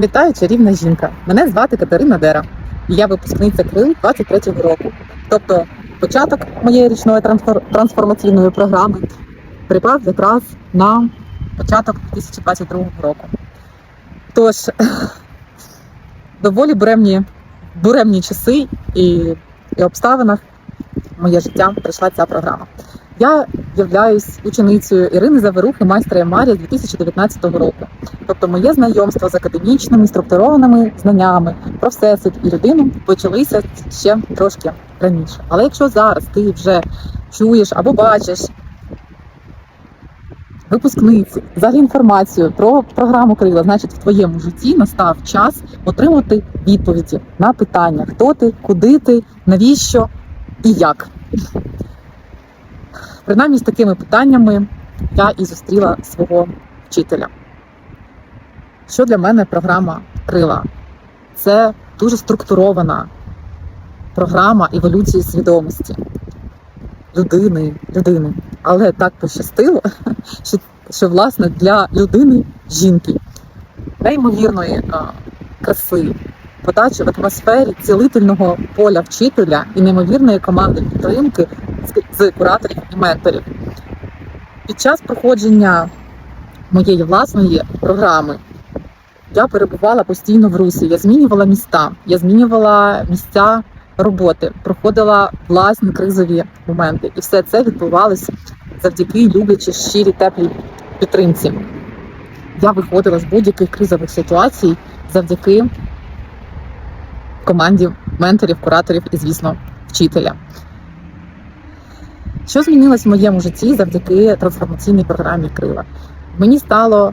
Вітаю, чарівна жінка. Мене звати Катерина Дера. Я випускниця Крил 23-го року. Тобто початок моєї річної трансформаційної програми припав якраз на початок 2022 року. Тож доволі буремні, буремні часи і, і обставинах моє життя прийшла ця програма. Я являюсь ученицею Ірини Заверухи, майстра Ямарія з 2019 року. Тобто моє знайомство з академічними структурованими знаннями про всесвіт і людину почалися ще трошки раніше. Але якщо зараз ти вже чуєш або бачиш випускниці, взагалі інформацію про програму Крила, значить в твоєму житті настав час отримати відповіді на питання: хто ти, куди ти, навіщо і як. Принаймні з такими питаннями я і зустріла свого вчителя. Що для мене програма Крила? Це дуже структурована програма еволюції свідомості людини, людини. Але так пощастило, що, що власне для людини жінки неймовірної краси, подачі в атмосфері цілительного поля вчителя і неймовірної команди підтримки з, кураторів і менторів. Під час проходження моєї власної програми я перебувала постійно в русі. Я змінювала міста, я змінювала місця роботи, проходила власні кризові моменти, і все це відбувалося завдяки люблячій, щирій, теплій підтримці. Я виходила з будь-яких кризових ситуацій завдяки команді менторів, кураторів і, звісно, вчителя. Що змінилось в моєму житті завдяки трансформаційній програмі Крила? Мені стало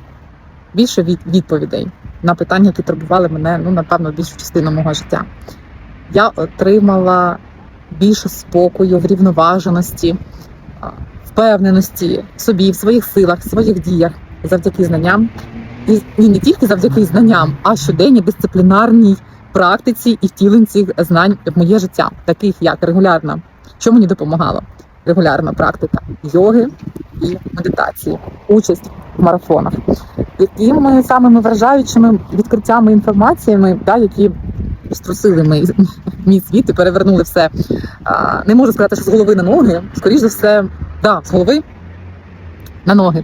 більше від- відповідей на питання, які турбували мене, ну, напевно, більшу частину мого життя. Я отримала більше спокою, врівноваженості, впевненості в собі, в своїх силах, в своїх діях завдяки знанням. І, і не тільки завдяки знанням, а щоденній дисциплінарній практиці і втіленні цих знань в моє життя, таких як регулярна, що мені допомагало? Регулярна практика йоги і медитації, участь в марафонах, якими самими вражаючими відкриттями інформаціями, да, які струсили мій, мій світ і перевернули все. А, не можу сказати, що з голови на ноги, скоріш за все, да, з голови на ноги.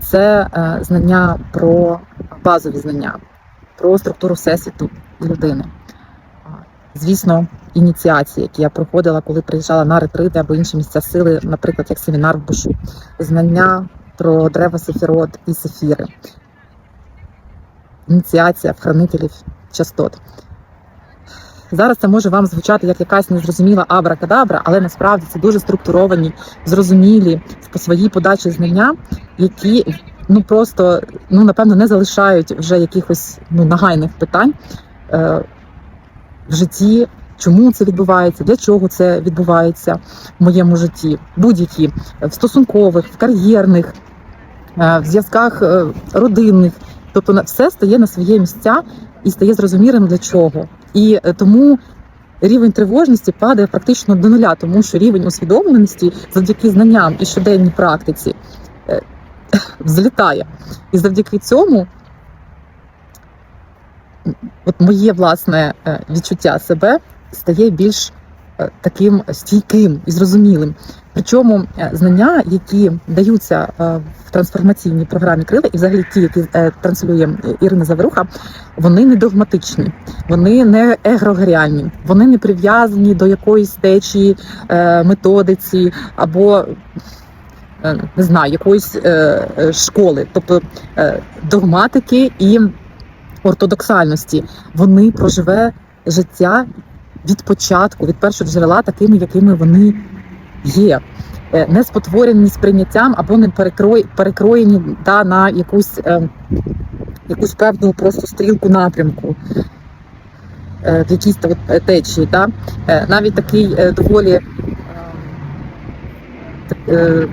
Це е, знання про базові знання, про структуру всесвіту людини. Звісно, ініціації, які я проходила, коли приїжджала на ретрити або інші місця сили, наприклад, як семінар в Бушу, знання про дерева сефірот і сефіри, ініціація в хранителів частот. Зараз це може вам звучати як якась незрозуміла абракадабра, але насправді це дуже структуровані, зрозумілі по своїй подачі знання, які ну просто ну напевно не залишають вже якихось ну нагайних питань. Е, в житті. Чому це відбувається? Для чого це відбувається в моєму житті? Будь-які в стосункових, в кар'єрних, е, в зв'язках е, родинних. Тобто все стає на своє місця і стає зрозумілим для чого. І е, тому рівень тривожності падає практично до нуля, тому що рівень усвідомленості завдяки знанням і щоденній практиці е, взлітає. І завдяки цьому от моє власне е, відчуття себе стає більш е, таким стійким і зрозумілим. Причому е, знання, які даються в трансформаційній програмі крила, і взагалі ті, які транслює Ірина Заверуха, вони не догматичні, вони не егрогоріальні, вони не прив'язані до якоїсь течії, методиці або не знаю, якоїсь школи, тобто догматики і ортодоксальності. Вони проживе життя від початку, від першого джерела, такими, якими вони є. Е, Не спотворені сприйняттям або не перекроєні да, на якусь, е, якусь певну просто стрілку напрямку е, в якійсь та от, течії. Е, Навіть такий е, доволі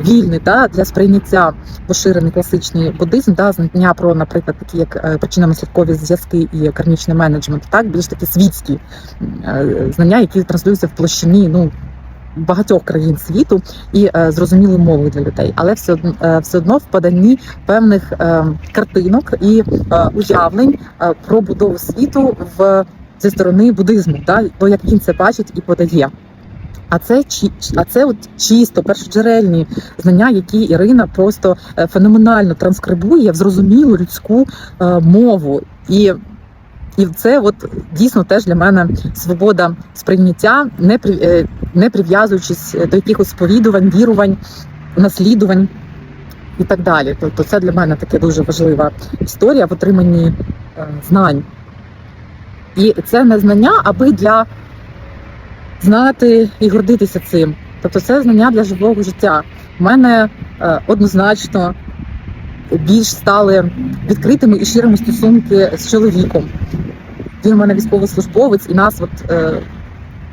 вільний да, для сприйняття поширений класичний буддизм, да, знання про, наприклад, такі як е, причинно-наслідкові зв'язки і кармічний менеджмент, так, більш такі світські е, знання, які транслюються в площині ну, багатьох країн світу і е, зрозумілою мовою для людей, але все одно, е, все одно в поданні певних е, картинок і е, уявлень е, про будову світу в зі сторони буддизму, да, то як він це бачить і подає. А це а це от чисто першоджерельні знання, які Ірина просто е, феноменально транскрибує в зрозумілу людську е, мову. І, і це от дійсно теж для мене свобода сприйняття, не при е, не прив'язуючись до якихось сповідувань, вірувань, наслідувань і так далі. Тобто, це для мене таке дуже важлива історія в отриманні знань. І це не знання, аби для знати і гордитися цим. Тобто, це знання для живого життя. У мене е, однозначно більш стали відкритими і щирими стосунки з чоловіком. Він у мене військовослужбовець, і нас, от е,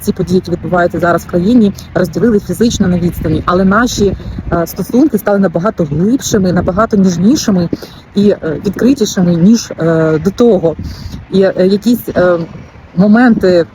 ці події, які відбуваються зараз в країні, розділили фізично на відстані, але наші е, стосунки стали набагато глибшими, набагато ніжнішими і е, відкритішими ніж е, до того. І е, якісь е, моменти.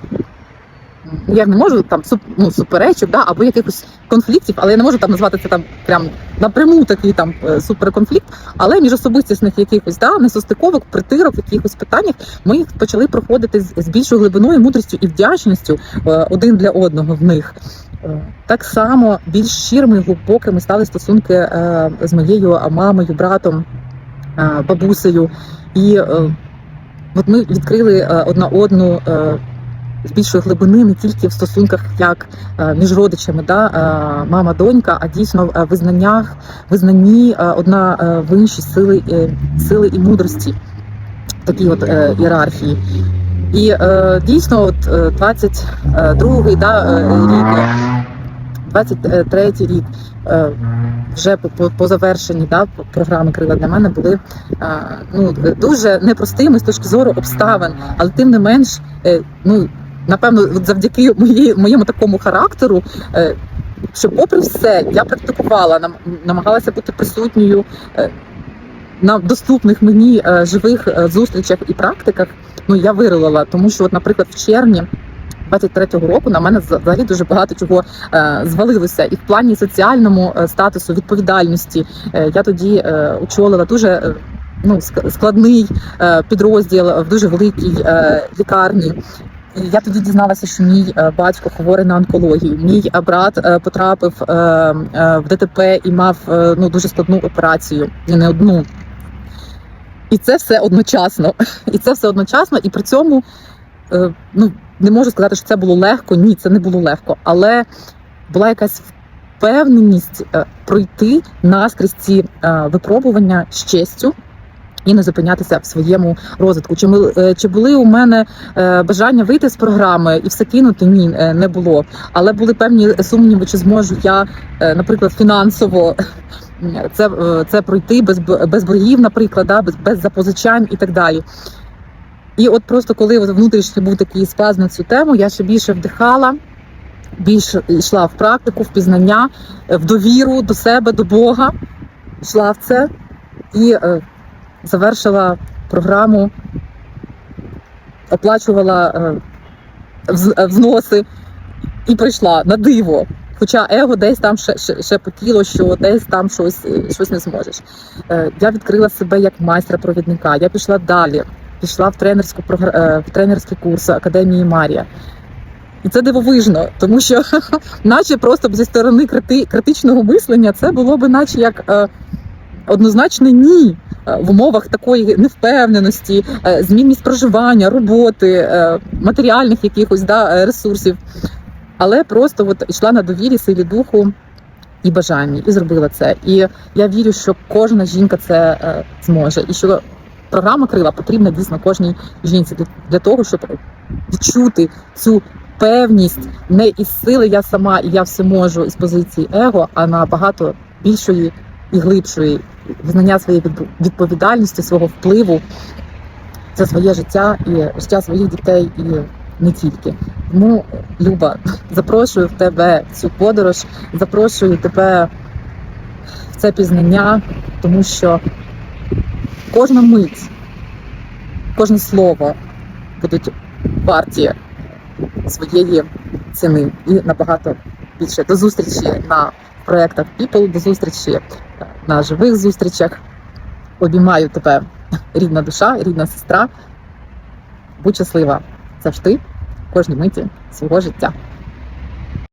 Я не можу там ну, суперечок, да, або якихось конфліктів, але я не можу там назвати це там прям напряму такий там е, суперконфлікт. Але між особистісних якихось да, несостиковок, притирок, якихось питаннях ми їх почали проходити з, з більшою глибиною, мудрістю і вдячністю е, один для одного в них. Е, Так само більш щирими, глибокими стали стосунки з моєю мамою, братом, бабусею. І от ми відкрили одна одну. Е, з більшої глибини не тільки в стосунках як е, між родичами, да, е, мама, донька, а дійсно в визнаннях, визнанні е, одна е, в іншій сили, е, сили і мудрості, такій от е, ієрархії. І е, дійсно, от е, 22-й да, е, рік, е, 23-й рік. е, Вже по, по, завершенні да, програми крила для мене були е, ну, дуже непростими з точки зору обставин, але тим не менш, е, ну напевно, завдяки моїй, моєму такому характеру, е, що, попри все, я практикувала, нам- намагалася бути присутньою е, на доступних мені е, живих зустрічах і практиках. Ну я вирилила, тому що, от, наприклад, в червні. 23-го року на мене взагалі дуже багато чого звалилося, і в плані соціальному статусу відповідальності я тоді очолила дуже ну складний підрозділ в дуже великій лікарні. Я тоді дізналася, що мій е, батько хворий на онкологію. Мій е, брат е, потрапив в ДТП і мав ну дуже складну операцію, і не одну. І це все одночасно. І це все одночасно, і при цьому ну не можу сказати, що це було легко. Ні, це не було легко, але була якась впевненість пройти наскрізь ці випробування з честю. І не зупинятися в своєму розвитку. Чи ми е, чи були у мене е, бажання вийти з програми і все кинути? Ні, е, не було. Але були певні сумніви, чи зможу я, наприклад, фінансово це, це пройти без без боргів, наприклад, да, без, без запозичань і так далі. І от просто коли внутрішньо був такий спазм на цю тему, я ще більше вдихала, більше йшла в практику, в пізнання, в довіру до себе, до Бога, йшла в це і завершила програму, оплачувала е, е, взноси і прийшла на диво. Хоча его десь там ще, ще, ще потіло, що десь там щось, е, щось не зможеш. Я відкрила себе як майстра-провідника. Я пішла далі, пішла в тренерську в тренерський курс Академії Марія. І це дивовижно, тому що, наче просто зі сторони крити, критичного мислення, це було б, наче як однозначно ні. Е, В умовах такої невпевненості, е, змінність проживання, роботи, е, матеріальних якихось да, ресурсів. Але просто от йшла на довірі, силі духу і бажанні, і зробила це. І я вірю, що кожна жінка це зможе, і що програма крила потрібна дійсно кожній жінці для того, щоб відчути цю певність не із сили я сама і я все можу із позиції его, а набагато більшої і глибшої визнання своєї відповідальності, свого впливу за своє життя і життя своїх дітей і не тільки. Тому, Люба, запрошую в тебе в цю подорож, запрошую тебе в це пізнання, тому що кожна мить, кожне слово будуть варті своєї ціни і набагато більше до зустрічі на проєктах People, до зустрічі на живих зустрічах. Обіймаю тебе, рідна душа, рідна сестра. Будь щаслива завжди, кожній миті свого життя.